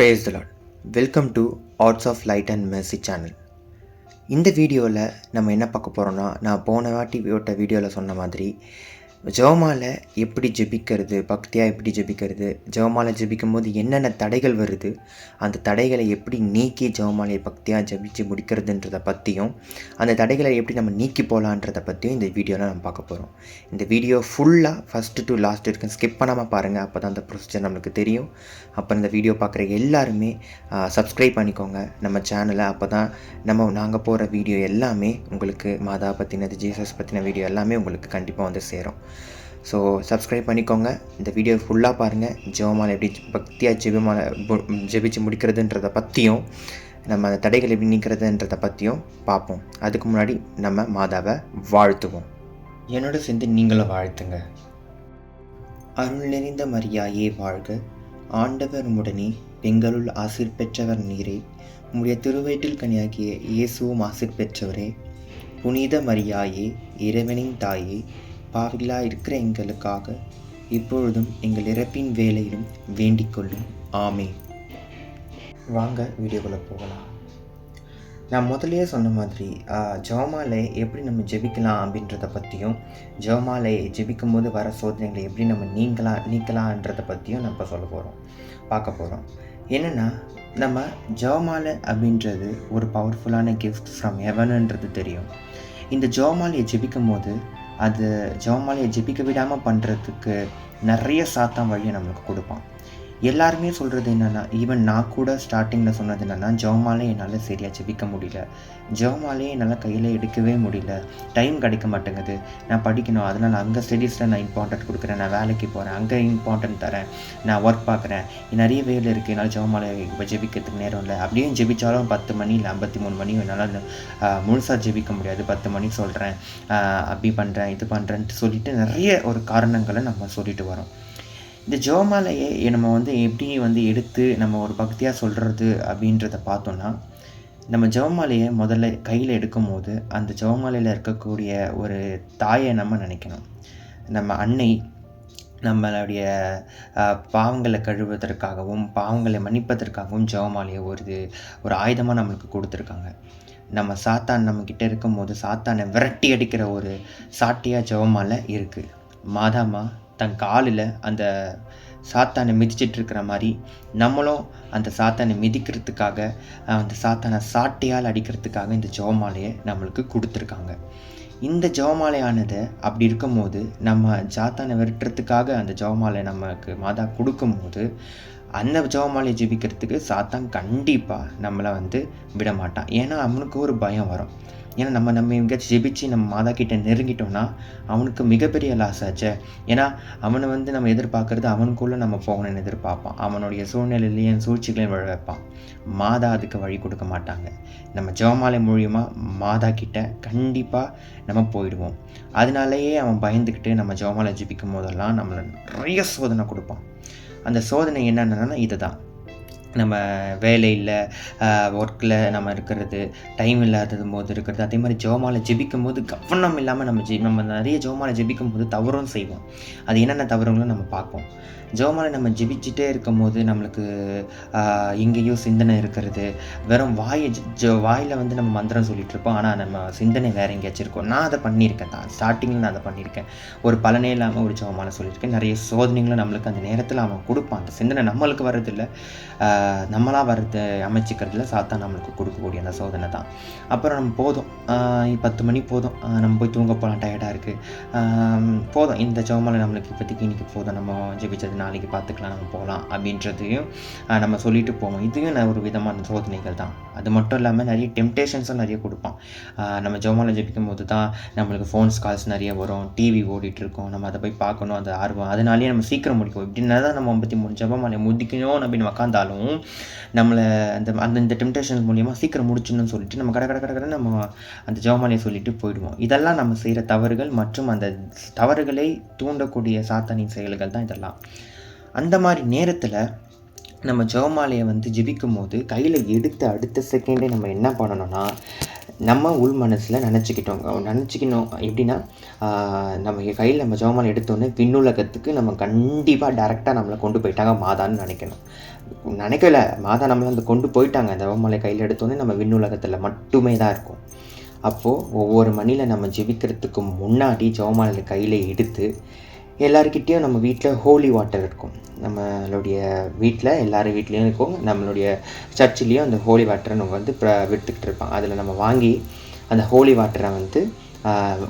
Praise the lord welcome to arts of light and mercy channel இந்த வீடியோவில் நம்ம என்ன பார்க்க போகிறோன்னா நான் போன வாட்டி விட்ட வீடியோவில் சொன்ன மாதிரி ஜெவமால எப்படி ஜெபிக்கிறது பக்தியாக எப்படி ஜெபிக்கிறது ஜெவமால ஜெபிக்கும் போது என்னென்ன தடைகள் வருது அந்த தடைகளை எப்படி நீக்கி ஜெவமாலையை பக்தியாக ஜெபிச்சு முடிக்கிறதுன்றதை பற்றியும் அந்த தடைகளை எப்படி நம்ம நீக்கி போகலான்றதை பற்றியும் இந்த வீடியோவில் நம்ம பார்க்க போகிறோம் இந்த வீடியோ ஃபுல்லாக ஃபஸ்ட்டு டு லாஸ்ட் வரைக்கும் ஸ்கிப் பண்ணாமல் பாருங்கள் அப்போ தான் அந்த ப்ரொசீஜர் நம்மளுக்கு தெரியும். அப்போ இந்த வீடியோ பார்க்குற எல்லாருமே சப்ஸ்கிரைப் பண்ணிக்கோங்க. நம்ம சேனலை அப்போ தான் நம்ம நாங்கள் போகிற வீடியோ எல்லாமே உங்களுக்கு மாதா பற்றினது ஜீசஸ் பற்றின வீடியோ எல்லாமே உங்களுக்கு கண்டிப்பாக வந்து சேரும். ஸோ சப்ஸ்கிரைப் பண்ணிக்கோங்க. இந்த வீடியோ ஃபுல்லாக பாருங்கள் ஜெபமாலை எப்படி பக்தியாக ஜெபமாலை ஜெபிச்சு முடிக்கிறதுன்றதை பற்றியும் நம்ம அந்த தடைகள் எப்படி நீக்கிறதுன்றதை பற்றியும் பார்ப்போம் அதுக்கு முன்னாடி நம்ம மாதாவை வாழ்த்துவோம். என்னோட சேர்ந்து நீங்களும் வாழ்த்துங்க. அருள் நிறைந்த மரியாயே வாழ்க. ஆண்டவர் உடனே பெங்களுள் ஆசிர் பெற்றவர் நீரே. உம்முடைய திருவயிற்றில் கனியாகிய இயேசுவும் ஆசிர் பெற்றவரே. புனித மரியாயே இறைவனின் தாயே. பாவிகளாக இருக்கிற எங்களுக்காக இப்பொழுதும் எங்கள் இறப்பின் வேலையிலும் வேண்டிக்கொள்ளும் ஆமே வாங்க வீடியோக்குள்ளே போகலாம். நான் முதலே சொன்ன மாதிரி ஜெவமாலை எப்படி நம்ம ஜெபிக்கலாம் அப்படின்றத பற்றியும் ஜெவமாலை ஜெபிக்கும் போது வர சோதனைகளை எப்படி நம்ம நீங்கலாம் நீக்கலான்றதை பற்றியும் நம்ம சொல்ல போகிறோம் பார்க்க போகிறோம் என்னென்னா நம்ம ஜெவமாலை அப்படின்றது ஒரு பவர்ஃபுல்லான கிஃப்ட் ஃப்ரம் ஹெவனுன்றது தெரியும். இந்த ஜெவமாலையை ஜெபிக்கும் போது அது ஜெபமாலையை ஜெபிக்க விடாமல் பண்ணுறதுக்கு நிறைய சாத்தான் வழியை நம்மளுக்கு கொடுப்பான். எல்லாருமே சொல்கிறது என்னென்னா ஈவன் நான் கூட ஸ்டார்டிங்கில் சொன்னது என்னென்னா ஜெவமாலே என்னால் சரியாக ஜெபிக்க முடியல. ஜெவமாலே என்னால் கையில் எடுக்கவே முடியல. டைம் கிடைக்க மாட்டேங்குது. நான் படிக்கணும். அதனால் அங்கே ஸ்டடீஸில் நான் இம்பார்ட்டன்ட் கொடுக்குறேன். நான் வேலைக்கு போகிறேன் அங்கே இம்பார்ட்டன்ட் தரேன். நான் ஒர்க் பார்க்குறேன். நிறைய வேலை இருக்குது என்னால் ஜெவமாலை இப்போ ஜெபிக்கிறதுக்கு நேரம் இல்லை. அப்படியே ஜெபிச்சாலும் பத்து மணி இல்லை ஐம்பத்தி மூணு மணி என்னால் முழுசாக ஜெபிக்க முடியாது. பத்து மணி சொல்கிறேன் அப்படி பண்ணுறேன் இது பண்ணுறேன்ட்டு சொல்லிட்டு நிறைய ஒரு காரணங்களை நம்ம சொல்லிட்டு வரோம். இந்த ஜெபமாலையை நம்ம வந்து எப்படி வந்து எடுத்து நம்ம ஒரு பக்தியாக சொல்கிறது அப்படின்றத பார்த்தோன்னா நம்ம ஜெபமாலையை முதல்ல கையில் எடுக்கும்போது அந்த ஜெபமாலையில் இருக்கக்கூடிய ஒரு தாயை நம்ம நினைக்கணும். நம்ம அன்னை நம்மளுடைய பாவங்களை கழுவுவதற்காகவும் பாவங்களை மன்னிப்பதற்காகவும் ஜெபமாலையை ஒரு ஒரு ஆயுதமாக நம்மளுக்கு கொடுத்துருக்காங்க. நம்ம சாத்தான் நம்மக்கிட்ட இருக்கும்போது சாத்தானை விரட்டி அடிக்கிற ஒரு சாட்டியாக ஜெபமாலை இருக்குது மாதாமா தன் காலில் அந்த சாத்தானை மிதிச்சிட்டு இருக்கிற மாதிரி நம்மளும் அந்த சாத்தானை மிதிக்கிறதுக்காக அந்த சாத்தானை சாட்டையால் அடிக்கிறதுக்காக இந்த ஜோமாலையை நம்மளுக்கு கொடுத்துருக்காங்க. இந்த ஜெபமாலையானது அப்படி இருக்கும்போது நம்ம சாத்தானை விரட்டுறதுக்காக அந்த ஜெபமாலை நமக்கு மாதா கொடுக்கும்போது அந்த ஜெபமாலையை ஜெபிக்கிறதுக்கு சாத்தான் கண்டிப்பாக நம்மளை வந்து விட மாட்டான் ஏன்னா அவனுக்கு ஒரு பயம் வரும். ஏன்னா நம்ம நம்ம எங்கேயாச்சும் ஜெபிச்சு நம்ம மாதா கிட்டே நெருங்கிட்டோம்னா அவனுக்கு மிகப்பெரிய லாஸ் ஆச்சு. ஏன்னா அவனை வந்து நம்ம எதிர்பார்க்கறது அவனுக்குள்ளே நம்ம போகணும்னு எதிர்பார்ப்பான். அவனுடைய சூழ்நிலையிலையும் சூழ்ச்சிகளையும் விழ வைப்பான் மாதா அதுக்கு வழி கொடுக்க மாட்டாங்க. நம்ம ஜெபமாலை மூலியமாக மாதா கிட்ட கண்டிப்பாக நம்ம போயிடுவோம். அதனாலேயே அவன் பயந்துக்கிட்டு நம்ம ஜெவமாலை ஜெபிக்கும் போதெல்லாம் நம்மளை நிறைய சோதனை கொடுப்பான். அந்த சோதனை என்னென்னா இதுதான். நம்ம வேலையில் ஒர்க்கில் நம்ம இருக்கிறது டைம் இல்லாதது போது இருக்கிறது அதே மாதிரி ஜோமாவில் ஜெபிக்கும் போது கவனம் இல்லாமல் நம்ம ஜெ நம்ம நிறைய ஜோமாவில் ஜெபிக்கும் போது தவறும் செய்வோம். அது என்னென்ன தவறுங்களும் நம்ம பார்ப்போம். ஜெபமாலை நம்ம ஜெபிச்சுட்டே இருக்கும் போது நம்மளுக்கு எங்கேயோ சிந்தனை இருக்கிறது. வெறும் வாயை ஜ வாயில் வந்து நம்ம மந்திரம் சொல்லிகிட்டு இருப்போம் ஆனால் நம்ம சிந்தனை வேற எங்கேயாச்சும் இருக்கும். நான் அதை பண்ணியிருக்கேன் தான். ஸ்டார்டிங்கில் நான் அதை பண்ணியிருக்கேன். ஒரு பலனே இல்லாமல் ஒரு ஜெபமாலை சொல்லியிருக்கேன். நிறைய சோதனைகளும் நம்மளுக்கு அந்த நேரத்தில் அவன் கொடுப்பான். அந்த சிந்தனை நம்மளுக்கு வர்றதில்ல. நம்மளாக வர்றது அமைச்சிக்கிறதுல சாத்தா நம்மளுக்கு கொடுக்கக்கூடிய அந்த சோதனை தான். அப்புறம் நம்ம போதும். பத்து மணி போதும். நம்ம போய் தூங்க போகலாம் டயர்டாக இருக்குது போதும். இந்த ஜெபமாலை நம்மளுக்கு இப்போதைக்கு இன்றைக்கி போதும். நம்ம ஜெபிச்சது நாளைக்கு பார்த்துக்கலாம் நம்ம போகலாம் அப்படின்றதையும் நம்ம சொல்லிட்டு போவோம். இதுவும் ஒரு விதமான சோதனைகள் தான். அது மட்டும் இல்லாமல் நிறைய டெம்டேஷன்ஸும் நிறைய கொடுப்பான். நம்ம ஜெபமாலை ஜெபிக்கும் போது தான் நம்மளுக்கு ஃபோன்ஸ் கால்ஸ் நிறைய வரும் டிவி ஓடிட்டு இருக்கோம். நம்ம அதை போய் பார்க்கணும் அந்த ஆர்வம். அதனாலேயே நம்ம சீக்கிரம் முடிக்கும் இப்படின்னா தான் நம்ம ஐம்பத்தி மூணு ஜபமாலை முடிக்கணும் அப்படின்னு உக்காந்தாலும் நம்மளை அந்த அந்த இந்த டெம்டேஷன் மூலியமாக சீக்கிரம் முடிச்சிடணும்னு சொல்லிட்டு நம்ம கட கட கட கடன்னு நம்ம அந்த ஜெபமாலையை சொல்லிட்டு போயிடுவோம். இதெல்லாம் நம்ம செய்கிற தவறுகள் மற்றும் அந்த தவறுகளை தூண்டக்கூடிய சாத்தானின் செயல்கள் தான் இதெல்லாம். அந்த மாதிரி நேரத்தில் நம்ம ஜெபமாலையை வந்து ஜெபிக்கும் போது கையில் எடுத்த அடுத்த செகண்டே நம்ம என்ன பண்ணணும்னா நம்ம உள் மனசில் நினச்சிக்கிட்டோம் நினச்சிக்கணும். எப்படின்னா நம்ம கையில் நம்ம ஜெபமாலை எடுத்தோன்னே விண்ணுலகத்துக்கு நம்ம கண்டிப்பாக டேரெக்டாக நம்மளை கொண்டு போயிட்டாங்க மாதான்னு நினைக்கணும். நினைக்கல. மாதா நம்மளை அந்த கொண்டு போயிட்டாங்க. அந்த ஜெபமாலை கையில் எடுத்தோன்னே நம்ம விண்ணுலகத்தில் மட்டுமே தான் இருக்கும். அப்போது ஒவ்வொரு மணியில் நம்ம ஜெபிக்கிறதுக்கு முன்னாடி ஜெபமாலையில் கையில் எடுத்து எல்லாருக்கிட்டேயும் நம்ம வீட்டில் ஹோலி வாட்டர் இருக்கும். நம்மளுடைய வீட்டில் எல்லார் வீட்லேயும் இருக்கும். நம்மளுடைய சர்ச்சிலையும் அந்த ஹோலி வாட்டரை நம்ம வந்து ப்ர- விட்டுக்கிட்டு இருப்பாங்க அதில் நம்ம வாங்கி அந்த ஹோலி வாட்டரை வந்து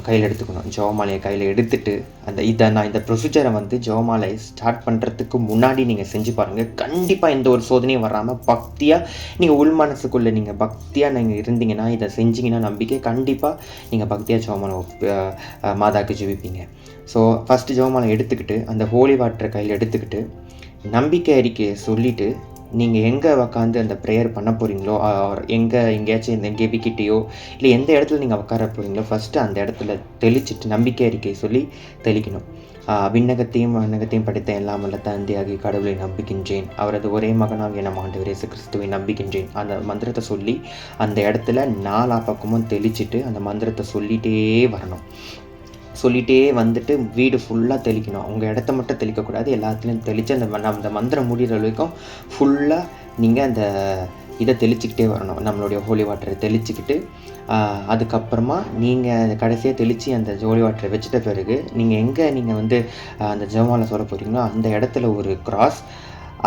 கையில் எடுத்துக்கணும். ஜோமாலையை கையில் எடுத்துட்டு அந்த இதை நான் இந்த ப்ரொசீஜரை வந்து ஜோமாலை ஸ்டார்ட் பண்ணுறதுக்கு முன்னாடி நீங்கள் செஞ்சு பாருங்கள் கண்டிப்பாக எந்த ஒரு சோதனையும் வராமல் பக்தியாக நீங்கள் உள் மனசுக்குள்ளே நீங்கள் பக்தியாக நீங்கள் இருந்தீங்கன்னா இதை செஞ்சீங்கன்னா நம்பிக்கை கண்டிப்பாக நீங்கள் பக்தியாக ஜோமாலை மாதாவுக்கு ஜீவிப்பீங்க மாதாக்கு ஸோ ஃபஸ்ட்டு ஜெபமாலை எடுத்துக்கிட்டு அந்த ஹோலி வாட்டரை கையில் எடுத்துக்கிட்டு நம்பிக்கை அறிக்கையை சொல்லிவிட்டு நீங்கள் எங்கே உக்காந்து அந்த ப்ரேயர் பண்ண போகிறீங்களோ எங்கே எங்கேயாச்சும் இந்த கெபிக்கிட்டேயோ இல்லை எந்த இடத்துல நீங்கள் உட்கார போகிறீங்களோ ஃபஸ்ட்டு அந்த இடத்துல தெளிச்சிட்டு நம்பிக்கை அறிக்கை சொல்லி தெளிக்கணும். விண்ணகத்தையும் வண்ணகத்தையும் படித்த எல்லாம் வல்ல தந்தையாகி கடவுளை நம்புகின்றேன். அவரது ஒரே மகனாகிய நம் ஆண்டவர் இயேசு கிறிஸ்துவை நம்புகின்றேன். அந்த மந்திரத்தை சொல்லி அந்த இடத்துல நாலா பக்கமும் தெளிச்சிட்டு அந்த மந்திரத்தை சொல்லிகிட்டே வரணும். சொல்லிகிட்டே வந்துட்டு வீடு ஃபுல்லாக தெளிக்கணும். உங்கள் இடத்த மட்டும் தெளிக்கக்கூடாது. எல்லாத்துலேயும் தெளித்து அந்த அந்த மந்திரம் முடிகிற வரைக்கும் ஃபுல்லாக நீங்கள் அந்த இதை தெளிச்சுக்கிட்டே வரணும். நம்மளுடைய ஹோலி வாட்டரை தெளிச்சிக்கிட்டு அதுக்கப்புறமா நீங்கள் கடைசியாக தெளித்து அந்த ஹோலி வாட்டரை வச்சிட்ட பிறகு நீங்கள் எங்கே நீங்கள் வந்து அந்த ஜமாவில் சொல்ல போகிறீங்களோ அந்த இடத்துல ஒரு கிராஸ்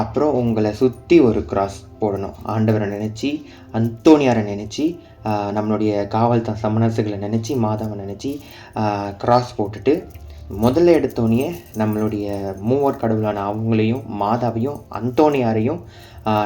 அப்புறம் உங்களை சுற்றி ஒரு கிராஸ் போடணும். ஆண்டவரை நினச்சி அந்தோனியாரை நினச்சி நம்மளுடைய காவல் த சமணசுகளை நினச்சி மாதாவை நினச்சி கிராஸ் போட்டுட்டு முதல்ல எடுத்தோடனே நம்மளுடைய மூவர் கடவுளான அவங்களையும் மாதாவையும் அந்தோனியாரையும்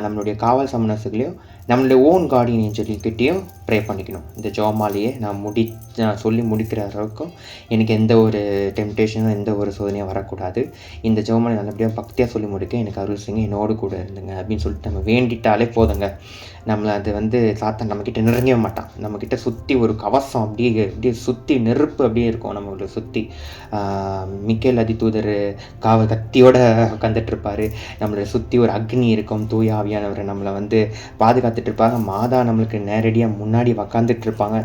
நம்மளுடைய காவல் சமணசுகளையும் நம்மளுடைய ஓன் கார்டியன் ஏஞ்சல்கிட்டையும் ப்ரே பண்ணிக்கணும். இந்த ஜோமாலேயே நான் முடி நான் சொல்லி முடிக்கிற அளவுக்கும் எனக்கு எந்த ஒரு டெம்டேஷனும் எந்த ஒரு சோதனையும் வரக்கூடாது. இந்த ஜோமாலை நல்லபடியாக பக்தியாக சொல்லி முடிக்க எனக்கு அருள் செய்யுங்க. என்னோடு கூட இருந்துங்க அப்படின்னு சொல்லிட்டு நம்ம வேண்டிட்டாலே போதுங்க. நம்மளை அது வந்து சாத்தான் நம்மக்கிட்ட நெருங்கவே மாட்டான். நம்மக்கிட்ட சுற்றி ஒரு கவசம் அப்படியே அப்படியே சுற்றி நெருப்பு அப்படியே இருக்கும். நம்மளை சுற்றி மிக்கேல் அதி தூதர் காவ கத்தியோட உட்காந்துட்ருப்பார் நம்மளை சுற்றி ஒரு அக்னி இருக்கும். தூயாவியானவர் நம்மளை வந்து பாதுகாத்துட்ருப்பாங்க மாதா நம்மளுக்கு நேரடியாக முன்னாடி உக்காந்துட்டு இருப்பாங்க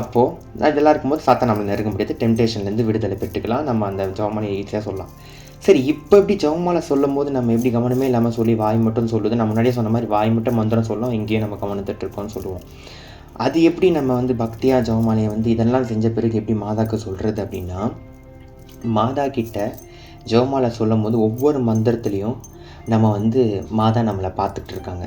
அப்போது அதெல்லாம் இருக்கும்போது சாத்தா நம்மளை நெருங்க முடியாது. டெம்டேஷன்லேருந்து விடுதலை பெற்றுக்கலாம். நம்ம அந்த ஜெபமாலையை ஈஸியாக சொல்லலாம். சரி இப்போ எப்படி ஜெபமாலை சொல்லும் போது நம்ம எப்படி கவனமே இல்லாமல் சொல்லி வாய் மட்டும் சொல்லுது? நான் முன்னாடியே சொன்ன மாதிரி வாய் மட்டும் மந்திரம் சொல்லும் எங்கேயும் நம்ம கவனத்துட்டு இருக்கோம்னு சொல்லுவோம். அது எப்படி நம்ம வந்து பக்தியாக ஜவமாலையை வந்து இதெல்லாம் செஞ்ச பிறகு எப்படி மாதாக்கு சொல்கிறது அப்படின்னா மாதா கிட்ட ஜெபமாலை சொல்லும் போது ஒவ்வொரு மந்திரத்துலேயும் நம்ம வந்து மாதா நம்மளை பார்த்துட்ருக்காங்க.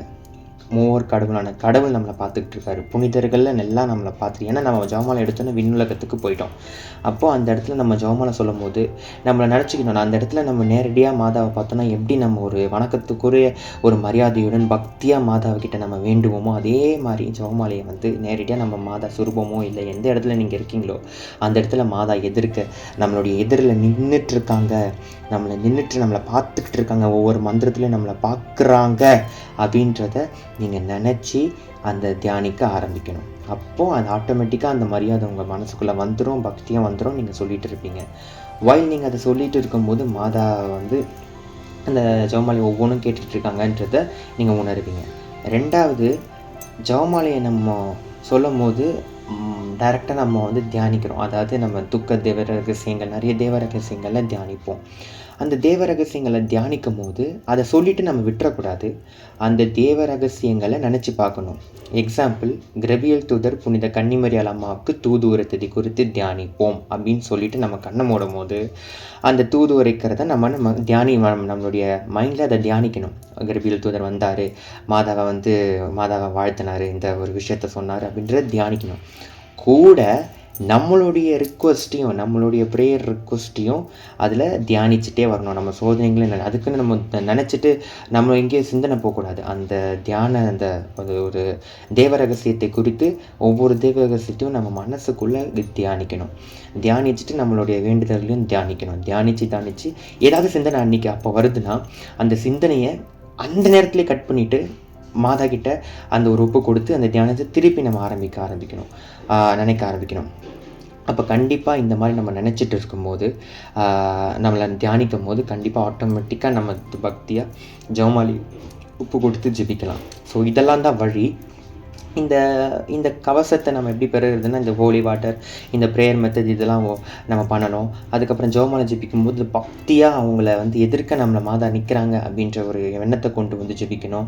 மூவர் கடவுளான கடவுள் நம்மளை பார்த்துக்கிட்டு இருக்காரு புனிதர்கள் எல்லாம் நம்மளை பார்த்துட்டு ஏன்னா நம்ம ஜவமாலை எடுத்தோன்னே விண்ணுலகத்துக்கு போயிட்டோம். அப்போது அந்த இடத்துல நம்ம ஜவமாலை சொல்லும் போது நம்மளை நினச்சிக்கணும். அந்த இடத்துல நம்ம நேரடியாக மாதாவை பார்த்தோன்னா எப்படி நம்ம ஒரு வணக்கத்துக்குரிய ஒரு மரியாதையுடன் பக்தியாக மாதாவை கிட்ட நம்ம வேண்டுவோமோ அதே மாதிரி ஜவமாலையை வந்து நேரடியாக நம்ம மாதா சுரூபமோ இல்லை எந்த இடத்துல நீங்கள் இருக்கீங்களோ அந்த இடத்துல மாதா எதிர்க்க நம்மளுடைய எதிரில் நின்றுட்டு இருக்காங்க. நம்மளை நின்றுட்டு நம்மளை பார்த்துக்கிட்டு இருக்காங்க. ஒவ்வொரு மந்திரத்துலையும் நம்மளை பார்க்குறாங்க அப்படின்றத நீங்கள் நினச்சி அந்த தியானிக்க ஆரம்பிக்கணும். அப்போது அது ஆட்டோமேட்டிக்காக அந்த மரியாதை உங்கள் மனசுக்குள்ளே வந்துடும் பக்தியாக வந்துடும் நீங்கள் சொல்லிகிட்டு இருப்பீங்க. வைல் நீங்கள் அதை சொல்லிகிட்டு இருக்கும்போது மாதா வந்து அந்த ஜெபமாலை ஒவ்வொன்றும் கேட்டுட்ருக்காங்கன்றத நீங்கள் உணருவீங்க. ரெண்டாவது ஜெபமாலையை நம்ம சொல்லும் போது டைரெக்டாக நம்ம வந்து தியானிக்கிறோம். அதாவது நம்ம துக்க தேவ ரகசியங்கள் நிறைய தேவ ரகசியங்களை தியானிப்போம். அந்த தேவ ரகசியங்களை தியானிக்கும் போது அதை சொல்லிவிட்டு நம்ம விட்டுறக்கூடாது. அந்த தேவ ரகசியங்களை நினச்சி பார்க்கணும். எக்ஸாம்பிள் கிரபியல் தூதர் புனித கன்னிமரியால் அம்மாவுக்கு தூதுவரத்ததி குறித்து தியானிப்போம் அப்படின்னு சொல்லிட்டு நம்ம கண்ணை மூடும் போது அந்த தூதுவரைக்கிறத நம்ம நம்ம தியானி நம்மளுடைய மைண்டில் அதை தியானிக்கணும். கிரபியல் தூதர் வந்தார் மாதாவை வந்து மாதாவை வாழ்த்தினார் இந்த ஒரு விஷயத்த சொன்னார் அப்படின்றத தியானிக்கணும். கூட நம்மளுடைய ரிக்வஸ்ட்டையும் நம்மளுடைய ப்ரேயர் ரிக்வஸ்ட்டையும் அதில் தியானிச்சுட்டே வரணும். நம்ம சோதனைகளே அதுக்குன்னு நம்ம நினச்சிட்டு நம்ம எங்கேயும் சிந்தனை போகக்கூடாது. அந்த தியான அந்த ஒரு ஒரு தேவ ரகசியத்தை குறித்து ஒவ்வொரு தேவ ரகசியத்தையும் நம்ம மனசுக்குள்ளே தியானிக்கணும். தியானிச்சுட்டு நம்மளுடைய வேண்டுதல்களையும் தியானிக்கணும். தியானித்து தியானித்து ஏதாவது சிந்தனை அன்னைக்கு அப்போ வருதுன்னா அந்த சிந்தனையை அந்த நேரத்திலே கட் பண்ணிவிட்டு மாதா கிட்ட அந்த ஒரு ஒப்பு கொடுத்து அந்த தியானத்தை திருப்பி நம்ம ஆரம்பிக்க ஆரம்பிக்கணும். நினைக்க ஆரம்பிக்கணும். அப்போ கண்டிப்பாக இந்த மாதிரி நம்ம நினச்சிட்டு இருக்கும்போது நம்மளை தியானிக்கும் போது கண்டிப்பாக ஆட்டோமேட்டிக்காக நம்ம பக்தியாக ஜெவமாலி உப்பு கொடுத்து ஜெபிக்கலாம். ஸோ இதெல்லாம் தான் வழி. இந்த இந்த கவசத்தை நம்ம எப்படி பெறுகிறதுன்னா இந்த ஹோலி வாட்டர் இந்த ப்ரேயர் மெத்தட் இதெல்லாம் ஓ- நம்ம பண்ணணும். அதுக்கப்புறம் ஜோமாலை ஜெபிக்கும் போது பக்தியாக அவங்கள வந்து எதிர்க்க நம்மளை மாதா நிற்கிறாங்க அப்படின்ற ஒரு எண்ணத்தை கொண்டு வந்து ஜெபிக்கணும்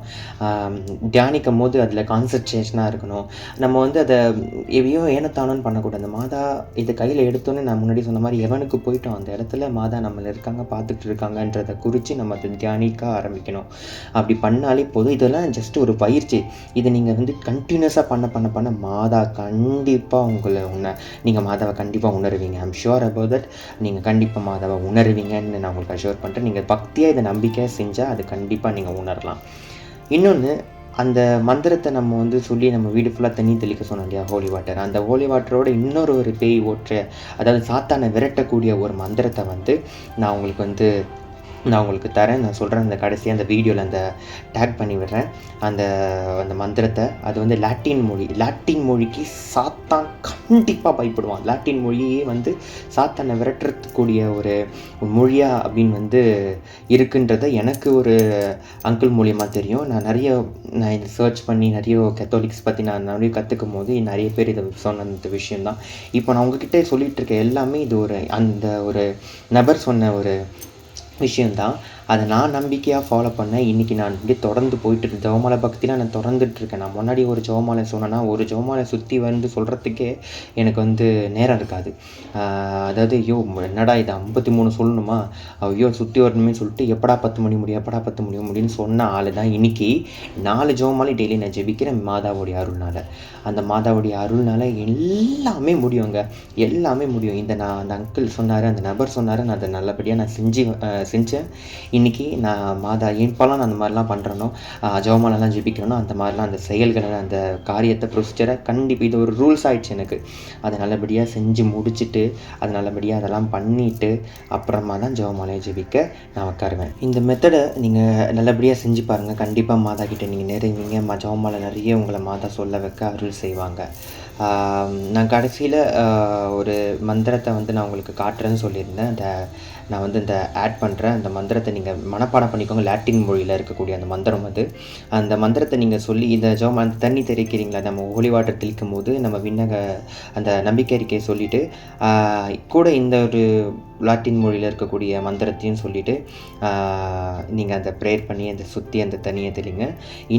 தியானிக்கும் போது அதில் கான்சன்ட்ரேஷனாக இருக்கணும். நம்ம வந்து அதை எவையோ ஏனத்தானோன்னு பண்ணக்கூடாது. அந்த மாதா இதை கையில் எடுத்தோன்னே நான் முன்னாடி சொன்ன மாதிரி எவனுக்கு போயிட்டோம் அந்த இடத்துல மாதா நம்மள இருக்காங்க பார்த்துட்டு இருக்காங்கன்றதை குறித்து நம்ம அதை தியானிக்க ஆரம்பிக்கணும். அப்படி பண்ணாலே போதும். இதெல்லாம் ஜஸ்ட் ஒரு பயிற்சி. இதை நீங்கள் வந்து கண்டினியூஸாக பண்ண பண்ண பண்ண மாதா கண்டிப்பாக உங்களை உண நீங்கள் மாதாவை கண்டிப்பாக உணருவீங்க. ஐம் ஷுர் அபவுட் தட் நீங்கள் கண்டிப்பாக மாதாவை உணருவீங்கன்னு நான் உங்களுக்கு அஷ்யூர் பண்ணுறேன் நீங்கள் பக்தியாக இதை நம்பிக்கையாக செஞ்சால் அது கண்டிப்பாக நீங்கள் உணரலாம். இன்னொன்று அந்த மந்திரத்தை நம்ம வந்து சொல்லி நம்ம வீடு ஃபுல்லாக தண்ணி தெளிக்க சொன்னோம் இல்லையா? ஹோலி வாட்டர் அந்த ஹோலி வாட்டரோட இன்னொரு ஒரு பேய் ஓற்ற அதாவது சாத்தானை விரட்டக்கூடிய ஒரு மந்திரத்தை வந்து நான் உங்களுக்கு வந்து நான் உங்களுக்கு தரேன் நான் சொல்கிறேன் அந்த கடைசியாக அந்த வீடியோவில் அந்த டேக் பண்ணி விடுறேன். அந்த அந்த மந்திரத்தை அது வந்து லாட்டின் மொழி லாட்டின் மொழிக்கு சாத்தான் கண்டிப்பாக பயப்படுவான். லாட்டின் மொழியே வந்து சாத்தானை விரட்டுறதுக்கூடிய ஒரு மொழியா அப்படின்னு வந்து இருக்குன்றத எனக்கு ஒரு அங்கிள் மூலியமாக தெரியும். நான் நிறைய நான் இதை சர்ச் பண்ணி நிறைய கத்தோலிக்ஸ் பற்றி நான் நிறைய கற்றுக்கும் போது நிறைய பேர் இதை சொன்ன அந்த விஷயந்தான் இப்போ நான் உங்ககிட்ட சொல்லிகிட்டு இருக்க எல்லாமே இது ஒரு அந்த ஒரு நபர் சொன்ன ஒரு 不行当，அதை நான் நம்பிக்கையாக ஃபாலோ பண்ணேன் இன்றைக்கி நான் இப்படியே தொடர்ந்து போயிட்டு இருக்கேன் ஜெவமாலை நான் தொடர்ந்துட்டுருக்கேன் நான் முன்னாடி ஒரு ஜெவமாலை சொன்னேன்னா ஒரு ஜெவமாலை சுற்றி வந்து சொல்கிறதுக்கே எனக்கு வந்து நேரம் இருக்காது. அதாவது ஐயோ என்னடா இது ஐம்பத்தி மூணு சொல்லணுமா? ஐயோ சுற்றி வரணுமே சொல்லிட்டு எப்படா பத்து மணி முடியும் எப்படா பத்து முடியும் முடியும்னு சொன்ன ஆள் தான் இன்றைக்கி நாலு ஜெவமாலை டெய்லி நான் ஜெபிக்கிறேன் மாதாவுடைய அருள்னால். அந்த மாதாவுடைய அருள்னால் எல்லாமே முடியுங்க. எல்லாமே முடியும். இந்த நான் அந்த அங்கிள் சொன்னார் அந்த நபர் சொன்னார் நான் அதை நல்லபடியாக நான் செஞ்சு செஞ்சேன். இன்றைக்கி நான் மாதா எப்போல்லாம் நான் அந்த மாதிரிலாம் பண்ணுறேனோ ஜவமாலெல்லாம் ஜெபிக்கிறேனோ அந்த மாதிரிலாம் அந்த செயல்களை அந்த காரியத்தை ப்ரொசீஜரை கண்டிப்பாக இது ஒரு ரூல்ஸ் ஆகிடுச்சு எனக்கு. அதை நல்லபடியாக செஞ்சு முடிச்சுட்டு அது நல்லபடியாக அதெல்லாம் பண்ணிவிட்டு அப்புறமா தான் ஜெவமாலையை ஜெபிக்க நான் உட்காருவேன் இந்த மெத்தடை நீங்கள் நல்லபடியாக செஞ்சு பாருங்கள் கண்டிப்பாக மாதா கிட்டே நீங்கள் நிறைவீங்க ம நிறைய உங்களை மாதா சொல்ல வைக்க அருள் செய்வாங்க. நான் கடைசியில் ஒரு மந்திரத்தை வந்து நான் உங்களுக்கு காட்டுறேன்னு சொல்லியிருந்தேன். அந்த நான் வந்து இந்த ஆட் பண்ணுறேன் அந்த மந்திரத்தை நீங்கள் மனப்பாடம் பண்ணிக்கோங்க. லாட்டின் மொழியில் இருக்கக்கூடிய அந்த மந்திரம் அது. அந்த மந்திரத்தை நீங்கள் சொல்லி இந்த ஜோம் அந்த தண்ணி தெளிக்கிறீங்களா நம்ம ஹோலி வாட்டர் தெளிக்கும் போது நம்ம விண்ணக அந்த நம்பிக்கை அறிக்கையை சொல்லிவிட்டு கூட இந்த ஒரு லாட்டின் மொழியில் இருக்கக்கூடிய மந்திரத்தையும் சொல்லிவிட்டு நீங்கள் அந்த ப்ரேயர் பண்ணி அந்த சுற்றி அந்த தண்ணியை தெளிங்க.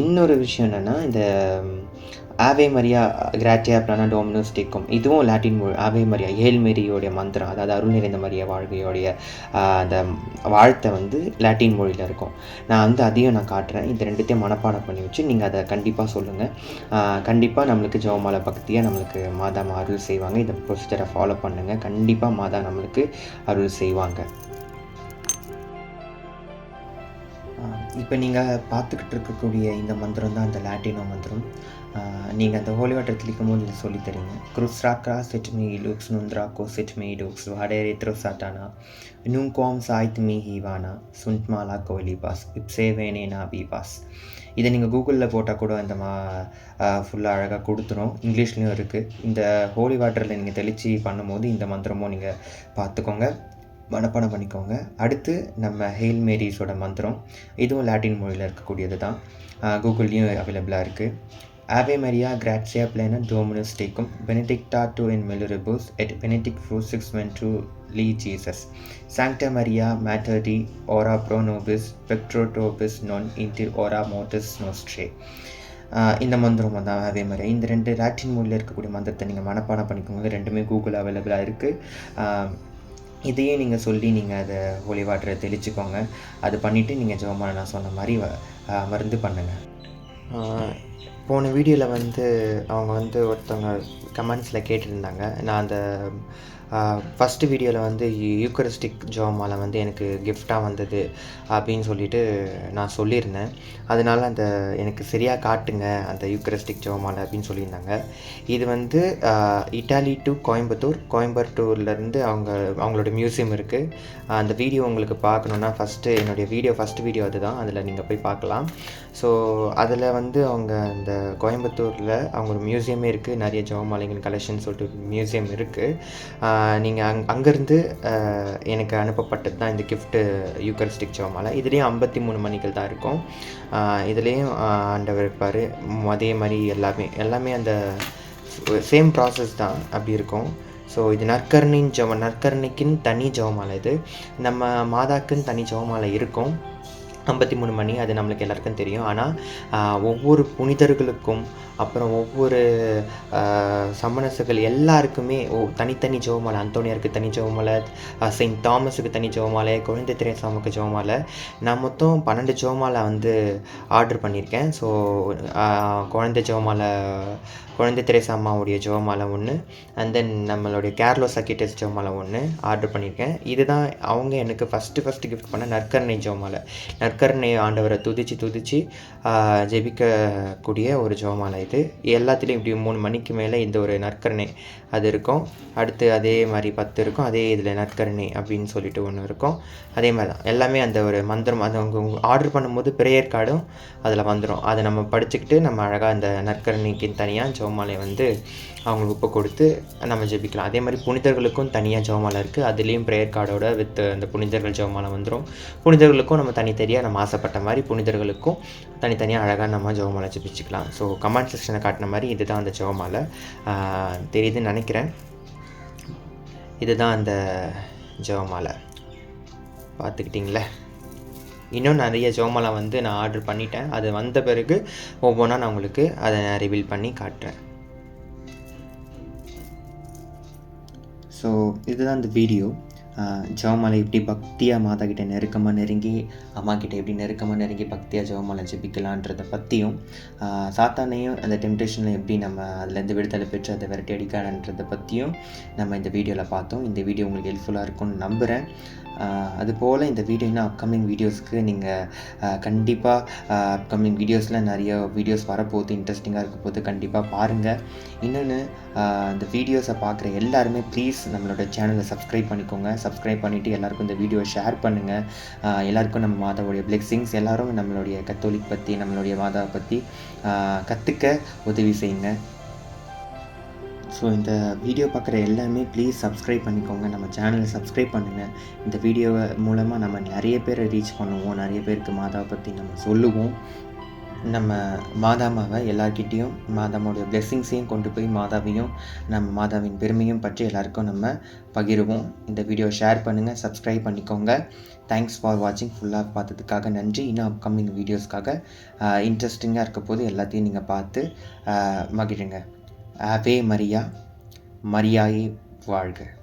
இன்னொரு விஷயம் என்னென்னா இந்த ஆவே மரியா கிராட்டியா பிரான டோமினோஸ் டிக்கும் இதுவும் லாட்டின் மொழி. ஆவே மரியா ஏழ்மேரியோடைய மந்திரம். அதாவது அருள் நிறைந்த மரியா வாழ்க்கையோடைய அந்த வாழ்த்தை வந்து லாட்டின் மொழியில் இருக்கும். நான் வந்து அதையும் நான் காட்டுறேன். இந்த ரெண்டுத்தையும் மனப்பாடம் பண்ணி வச்சு நீங்கள் அதை கண்டிப்பாக சொல்லுங்கள் கண்டிப்பாக நம்மளுக்கு ஜெவமாலை பக்தியாக நம்மளுக்கு மாதா அருள் செய்வாங்க. இந்த ப்ரொசீஜரை ஃபாலோ பண்ணுங்கள் கண்டிப்பாக மாதா நம்மளுக்கு அருள் செய்வாங்க. இப்போ நீங்கள் பார்த்துக்கிட்டு இருக்கக்கூடிய இந்த மந்திரம் தான் அந்த லாட்டினோ மந்திரம். நீங்கள் அந்த ஹோலி வாட்டர் தெளிக்கும் போது இதை சொல்லித் தரீங்க. குருஸ்ராக்கா செட் மீ லுக்ஸ் நுந்த்ராக்கோ செட் லூக்ஸ் லுக்ஸ் வாடேரேத்ரோ சாட்டானா நுங்கோம் சாய்த் மீ ஹீவானா சுண்ட்மாலா கோலி பாஸ் இப்சேவேனேனா பி பாஸ் இதை நீங்கள் கூகுளில் போட்டால் கூட அந்த மா ஃபுல்லாக அழகாக கொடுத்துரும். இங்கிலீஷ்லேயும் இருக்குது இந்த ஹோலி வாட்டரில் நீங்கள் தெளித்து பண்ணும்போது இந்த மந்திரமும் நீங்கள் பார்த்துக்கோங்க. மனப்பாடம் பண்ணிக்கோங்க. அடுத்து நம்ம ஹெயில் மேரிஸோட மந்திரம். இதுவும் லாட்டின் மொழியில் இருக்கக்கூடியது தான் கூகுள்லேயும் அவைலபிளாக இருக்குது ஆவே மரியா கிராட்சியா பிளேன டோமினஸ் டேக்கும் பெனடிக்டா டூ இன் மெலுரிபூஸ் எட் பெனடிக் ஃப்ரூசிக்ஸ் வென் டு லீ ஜீசஸ் சாங்ட மரியா மேட்டர்டி ஓரா ப்ரோனோபிஸ் பெக்ட்ரோடோபிஸ் நான் இன்டி ஓரா மோட்டஸ் நோஸ்ட்ரே இந்த மந்திரம் தான் அதே மாதிரி இந்த ரெண்டு லாட்டின் மொழியில் இருக்கக்கூடிய மந்திரத்தை நீங்கள் மனப்பாடம் பண்ணிக்கோங்க. ரெண்டுமே கூகுள் அவைலபிளாக இருக்குது இதையே நீங்கள் சொல்லி நீங்கள் அதை ஹோலி வாட்டரை தெளிச்சுக்கோங்க. அது பண்ணிவிட்டு நீங்கள் ஜெபமான நான் சொன்ன மாதிரி வ- மருந்து பண்ணுங்கள் போன வீடியோவில் வந்து அவங்க வந்து ஒருத்தவங்க கமெண்ட்ஸில் கேட்டிருந்தாங்க. நான் அந்த ஃபஸ்ட்டு வீடியோவில் வந்து யூக்கரிஸ்டிக் ஜோமாலை வந்து எனக்கு கிஃப்டாக வந்தது அப்படின்னு சொல்லிட்டு நான் சொல்லியிருந்தேன். அதனால் அந்த எனக்கு சரியாக காட்டுங்க அந்த யூக்கரிஸ்டிக் ஜோமாலை அப்படின்னு சொல்லியிருந்தாங்க. இது வந்து இட்டாலி டு கோயம்புத்தூர் கோயம்புத்தூர்லேருந்து அவங்க அவங்களோட மியூசியம் இருக்குது அந்த வீடியோ உங்களுக்கு பார்க்கணுன்னா ஃபஸ்ட்டு என்னுடைய வீடியோ ஃபஸ்ட் வீடியோ அதுதான். அதில் நீங்கள் போய் பார்க்கலாம். ஸோ அதில் வந்து அவங்க அந்த கோயம்புத்தூரில் அவங்க ஒரு மியூசியமே இருக்குது நிறைய ஜெவமாலைகள் கலெக்ஷன் சொல்லிட்டு மியூசியம் இருக்குது நீங்கள் அங் அங்கேருந்து எனக்கு அனுப்பப்பட்டது தான் இந்த கிஃப்ட்டு யூக்கரிஸ்டிக் ஜெபமாலை இதுலேயும் ஐம்பத்தி மூணு மணிகள் தான் இருக்கும். இதுலேயும் ஆண்டவர் இருப்பார். அதே மாதிரி எல்லாமே எல்லாமே அந்த சேம் ப்ராசஸ் தான் அப்படி இருக்கும். ஸோ இது நற்கரணின் ஜெப நற்கரணிக்குன்னு தனி ஜெபமாலை இது. நம்ம மாதாக்குன்னு தனி ஜெபமாலை இருக்கும். ஐம்பத்தி மூணு மணி அது நம்மளுக்கு எல்லாருக்கும் தெரியும். ஆனால் ஒவ்வொரு புனிதர்களுக்கும் அப்புறம் ஒவ்வொரு சமணசுகள் எல்லாருக்குமே ஓ தனித்தனி ஜோமாலை அந்தோனியாருக்கு தனி ஜோமாலை செயின்ட் தாமஸுக்கு தனி ஜோமாலை குழந்தை திரேசாமுக்கு ஜோமாலை நான் மொத்தம் பன்னெண்டு ஜோமாலை வந்து ஆர்டர் பண்ணியிருக்கேன் ஸோ குழந்தை ஜோமாலை குழந்தை திரேசா அம்மாவுடைய ஜெபமாலை ஒன்று அண்ட் தென் நம்மளுடைய கேர்லோ சக்கிட்டஸ் ஜெபமாலை ஒன்று ஆர்டர் பண்ணியிருக்கேன் இதுதான் அவங்க எனக்கு ஃபஸ்ட்டு ஃபஸ்ட்டு கிஃப்ட் பண்ண நற்கரணை ஜெபமாலை நற்கரணை ஆண்டவரை துதிச்சு துதிச்சு ஜெபிக்கக்கூடிய ஒரு ஜோமாலை இது. எல்லாத்துலேயும் இப்படி மூணு மணிக்கு மேலே இந்த ஒரு நற்கரணை அது இருக்கும். அடுத்து அதே மாதிரி பத்து இருக்கும். அதே இதில் நற்கரணை அப்படின்னு சொல்லிட்டு ஒன்று இருக்கும். அதே மாதிரி தான் எல்லாமே அந்த ஒரு மந்திரம் அது அவங்க ஆர்டர் பண்ணும்போது ப்ரேயர் கார்டும் அதில் வந்துடும் அதை நம்ம படிச்சுக்கிட்டு நம்ம அழகாக அந்த நற்கரணிக்கு தனியாக ஜோமாலை வந்து அவங்களுக்கு உப்பு கொடுத்து நம்ம ஜெபிக்கலாம். அதே மாதிரி புனிதர்களுக்கும் தனியாக ஜோமாலை இருக்குது அதுலேயும் ப்ரேயர் கார்டோட வித் அந்த புனிதர்கள் ஜோமாலை வந்துடும் புனிதர்களுக்கும் நம்ம தனித்தனியாக நம்ம ஆசைப்பட்ட மாதிரி புனிதர்களுக்கும் தனித்தனியாக அழகாக நம்ம ஜெபமாலை ஜெபிச்சுக்கலாம் ஸோ கமெண்ட் செக்ஷனை காட்டின மாதிரி இதுதான் அந்த ஜெபமாலை தெரியுதுன்னு நினைக்கிறேன். இதுதான் அந்த ஜெபமாலை பார்த்துக்கிட்டிங்களே? இன்னும் நிறைய ஜோமாலை வந்து நான் ஆர்டர் பண்ணிட்டேன். அது வந்த பிறகு ஒவ்வொன்றா நான் உங்களுக்கு அதை நான் ரிவீல் பண்ணி காட்டுறேன். ஸோ இதுதான் இந்த வீடியோ ஜெவமாலை எப்படி பக்தியாக மாதா கிட்டே நெருக்கமாக நெருங்கி அம்மா கிட்டே எப்படி நெருக்கமாக நெருங்கி பக்தியாக ஜெவமாலை ஜெபிக்கலான்றதை பற்றியும் சாத்தானையும் அந்த டெம்டேஷனில் எப்படி நம்ம அதுலேருந்து விடுதலை பெற்று அதை விரட்டி அடிக்கலான்றதை பற்றியும் நம்ம இந்த வீடியோவில் பார்த்தோம். இந்த வீடியோ உங்களுக்கு ஹெல்ப்ஃபுல்லாக இருக்கும்னு நம்புகிறேன் அதுபோல் இந்த வீடியோ இன்னும் அப்கமிங் வீடியோஸ்க்கு நீங்கள் கண்டிப்பாக அப்கமிங் வீடியோஸில் நிறைய வீடியோஸ் வரப்போகுது இன்ட்ரெஸ்டிங்காக இருக்க போது கண்டிப்பாக பாருங்கள் இன்னொன்று இந்த வீடியோஸை பார்க்குற எல்லாருமே ப்ளீஸ் நம்மளோட சேனலை சப்ஸ்கிரைப் பண்ணிக்கோங்க. சப்ஸ்கிரைப் பண்ணிவிட்டு எல்லாருக்கும் இந்த வீடியோ ஷேர் பண்ணுங்கள் எல்லாருக்கும் நம்ம மாதாவுடைய பிளெக்ஸிங்ஸ் எல்லோரும் நம்மளுடைய கத்தோலிக் பற்றி நம்மளுடைய மாதாவை பற்றி கற்றுக்க உதவி செய்யுங்க. ஸோ இந்த வீடியோ பார்க்குற எல்லாமே ப்ளீஸ் சப்ஸ்கிரைப் பண்ணிக்கோங்க. நம்ம சேனலை சப்ஸ்கிரைப் பண்ணுங்கள் இந்த வீடியோவை மூலமாக நம்ம நிறைய பேரை ரீச் பண்ணுவோம். நிறைய பேருக்கு மாதாவை பற்றி நம்ம சொல்லுவோம். நம்ம மாதாமாவை எல்லார்கிட்டேயும் மாதாமாவுடைய பிளெஸ்ஸிங்ஸையும் கொண்டு போய் மாதாவையும் நம்ம மாதாவின் பெருமையும் பற்றி எல்லாருக்கும் நம்ம பகிருவோம். இந்த வீடியோ ஷேர் பண்ணுங்கள் சப்ஸ்கிரைப் பண்ணிக்கோங்க. தேங்க்ஸ் ஃபார் வாட்சிங் ஃபுல்லாக பார்த்ததுக்காக நன்றி. இன்னும் அப்கமிங் வீடியோஸ்க்காக இன்ட்ரெஸ்டிங்காக இருக்க போது எல்லாத்தையும் நீங்கள் பார்த்து மகிழுங்க. ஆவே மரியா. மரியாயே வாழ்க.